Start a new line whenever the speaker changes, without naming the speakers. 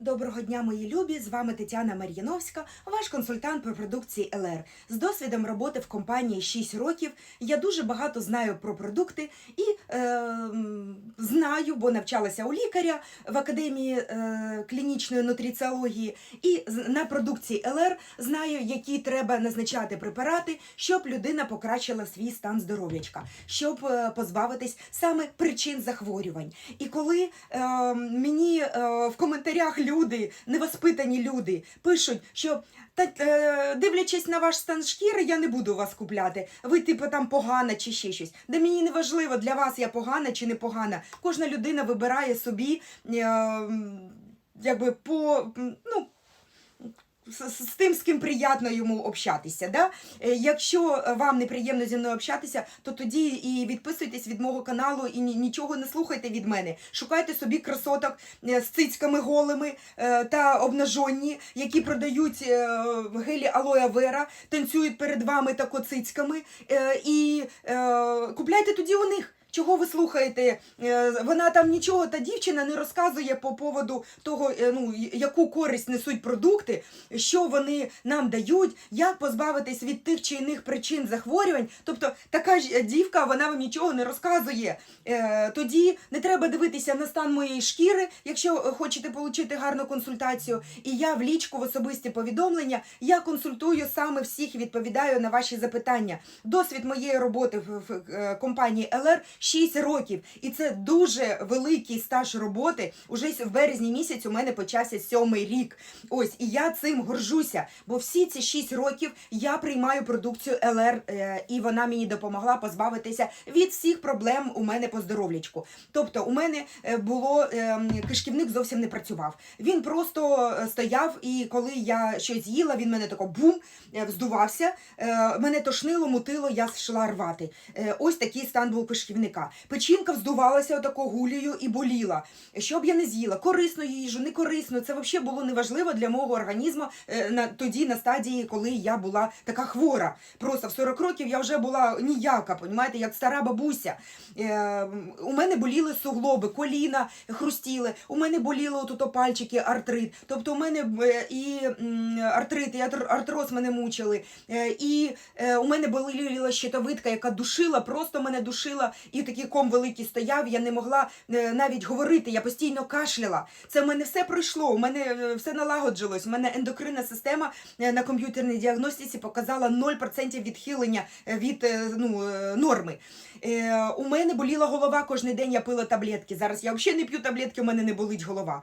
Доброго дня, мої любі! З вами Тетяна Мар'яновська, ваш консультант по продукції ЛР. З досвідом роботи в компанії 6 років я дуже багато знаю про продукти і е, знаю, бо навчалася у лікаря в академії е, клінічної нутриціології, і на продукції ЛР знаю, які треба назначати препарати, щоб людина покращила свій стан здоров'ячка, щоб е, позбавитись саме причин захворювань. І коли е, мені е, в коментарях люди, невоспитані люди, пишуть, що та, е, дивлячись на ваш стан шкіри, я не буду вас купляти. Ви, типу, там погана чи ще щось. Да мені не важливо для вас, я погана чи не погана. Кожна людина вибирає собі е, якби по ну. З, тим, з ким приємно йому общатися. Да? Е, Якщо вам неприємно зі мною общатися, то тоді і відписуйтесь від мого каналу і ні- нічого не слухайте від мене. Шукайте собі красоток е, з цицьками голими та обнажонні, які продають гелі алоє вера, танцюють перед вами тако цицьками. І купляйте тоді у них. Чого ви слухаєте? Е, Вона там нічого, та дівчина не розказує по поводу того, е, ну, яку користь несуть продукти, що вони нам дають, як позбавитись від тих чи інших причин захворювань. Тобто така ж дівка, вона вам нічого не розказує. Е, Тоді не треба дивитися на стан моєї шкіри, якщо е, хочете отримати гарну консультацію. І я в лічку в особисті повідомлення я консультую саме всіх відповідаю на ваші запитання. Досвід моєї роботи в, е, компанії ЛР 6 років, і це дуже великий стаж роботи. Уже в березні місяць у мене почався сьомий рік. Ось і я цим горжуся, бо всі ці 6 років я приймаю продукцію ЛР, е, і вона мені допомогла позбавитися від всіх проблем у мене по здоров'ячку. Тобто, у мене е, було е, кишківник зовсім не працював. Він просто е, стояв, і коли я щось їла, він мене тако бум вздувався. Мене тошнило, мутило, я йшла рвати. Ось такий стан був кишківника. Печінка вздувалася отако гулею і боліла. Що б я не з'їла, корисну їжу, не корисну, це взагалі було неважливо для мого організму е, на тоді на стадії, коли я була така хвора. Просто в 40 років я вже була ніяка, понімаєте, як стара бабуся. Е, у мене боліли суглоби, коліна хрустіли, у мене боліли отут пальчики, артрит. Тобто у мене е, і артрит, і артроз мене мучили. Е, І у мене боліла щитовидка, яка душила, просто мене душила, і такий ком великий стояв. Я не могла е, навіть говорити, я постійно кашляла. Це в мене все пройшло, у мене е, все налагоджилось. У мене ендокринна система е, на комп'ютерній діагностиці показала 0% відхилення від ну, норми. У мене боліла голова кожен день, я пила таблетки. Зараз я взагалі не п'ю таблетки, у мене не болить голова.